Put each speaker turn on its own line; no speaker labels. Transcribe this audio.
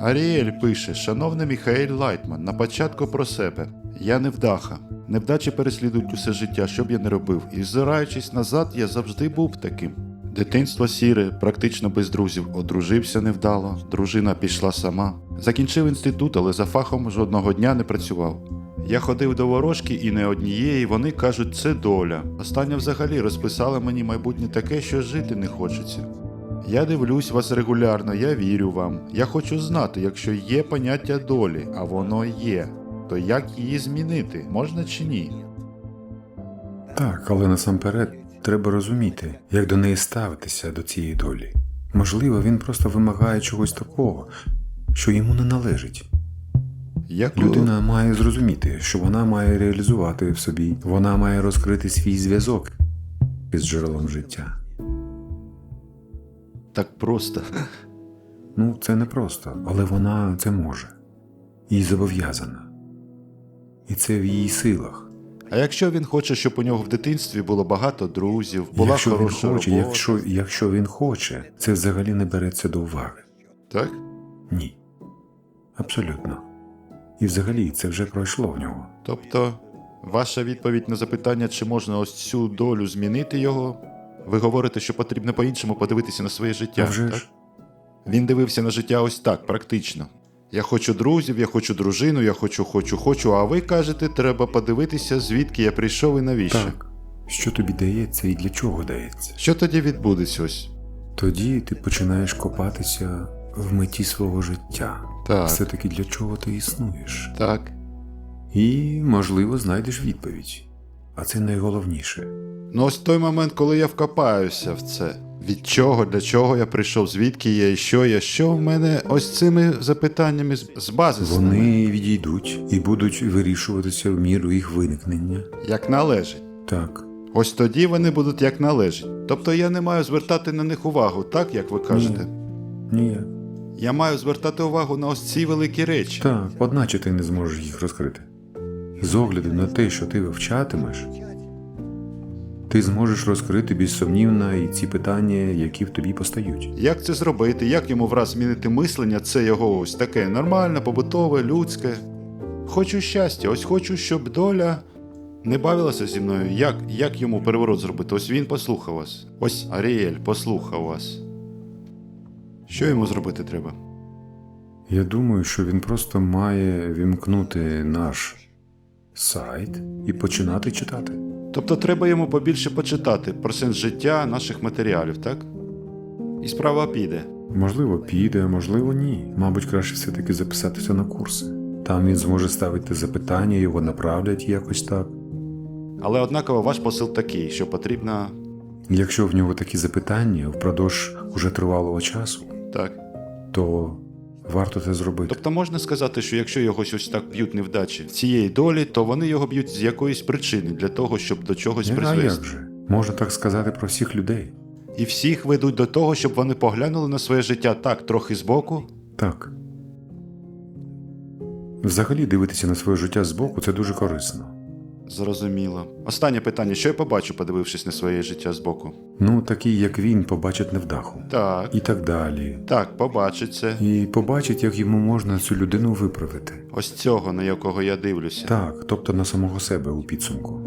Аріель пише, шановний Міхаель Лайтман, на початку про себе. Я невдаха. Невдачі переслідують усе життя, що б я не робив, і зираючись назад, я завжди був таким. Дитинство сіре, практично без друзів, одружився невдало, дружина пішла сама. Закінчив інститут, але за фахом жодного дня не працював. Я ходив до ворожки і не однієї, вони кажуть, це доля. Остання взагалі розписала мені майбутнє таке, що жити не хочеться. Я дивлюсь вас регулярно, я вірю вам. Я хочу знати, якщо є поняття долі, а воно є, то як її змінити, можна чи ні?
Так, але насамперед треба розуміти, як до неї ставитися до цієї долі. Можливо, він просто вимагає чогось такого, що йому не належить.
Як
Людина має зрозуміти, що вона має реалізувати в собі, вона має розкрити свій зв'язок із джерелом життя.
Так просто.
Ну, це не просто, але вона це може і зобов'язана. І це в її силах.
А якщо він хоче, щоб у нього в дитинстві було багато друзів, була
якщо він хоче,
робота,
якщо, якщо він хоче, це взагалі не береться до уваги.
так?
Ні. Абсолютно. І взагалі це вже пройшло в нього.
Тобто, ваша відповідь на запитання, чи можна ось цю долю змінити його, ви говорите, що потрібно по-іншому подивитися на своє життя.
А вже
так?
ж.
Він дивився на життя ось так, практично. Я хочу друзів, я хочу дружину, я хочу, хочу, хочу. А ви кажете, треба подивитися, звідки я прийшов і навіщо.
Так. Що тобі дається і для чого дається?
Що тоді відбудеться ось?
Тоді ти починаєш копатися в меті свого життя.
Так,
Все-таки для чого ти існуєш?
так.
І, можливо, знайдеш відповідь. А це найголовніше.
Ну ось той момент, коли я вкопаюся в це. Від чого, для чого я прийшов, звідки я і що я, що в мене ось цими запитаннями з, бази.
Вони відійдуть і будуть вирішуватися в міру їх виникнення.
Як належить.
Так.
Ось тоді вони будуть як належить. Тобто я не маю звертати на них увагу, так як ви кажете.
Ні.
Я маю звертати увагу на ось ці великі речі.
Так, одначе ти не зможеш їх розкрити. З огляду на те, що ти вивчатимеш, ти зможеш розкрити безсумнівно і ці питання, які в тобі постають.
Як це зробити? Як йому враз змінити мислення? Це його ось таке нормальне, побутове, людське. Хочу щастя, ось хочу, щоб доля не бавилася зі мною. Як, як йому переворот зробити? Ось він послухав вас. Ось Аріель послухав вас. Що йому зробити треба?
Я думаю, що він просто має вімкнути наш сайт і починати читати.
Тобто треба йому побільше почитати про сенс життя наших матеріалів, так? І справа піде.
Можливо, піде, а можливо, ні. Мабуть, краще все-таки записатися на курси. Там він зможе ставити запитання, його направлять якось так.
Але однаково ваш посил такий, що потрібно.
Якщо в нього такі запитання впродовж уже тривалого часу,
Так.
то варто це зробити.
Тобто можна сказати, що якщо його ось так б'ють невдачі цієї долі, то вони його б'ють з якоїсь причини для того, щоб до чогось
а як же? Можна так сказати про всіх людей.
І всіх ведуть до того, щоб вони поглянули на своє життя так, трохи збоку.
Так. Взагалі дивитися на своє життя збоку це дуже корисно.
Зрозуміло. Останнє питання: що я побачу, подивившись на своє життя збоку?
Ну, такий, як він, побачить невдаху.
Так,
І так далі.
так, побачить це.
І побачить, як йому можна цю людину виправити.
Ось цього, на якого я дивлюся.
Так, тобто на самого себе у підсумку.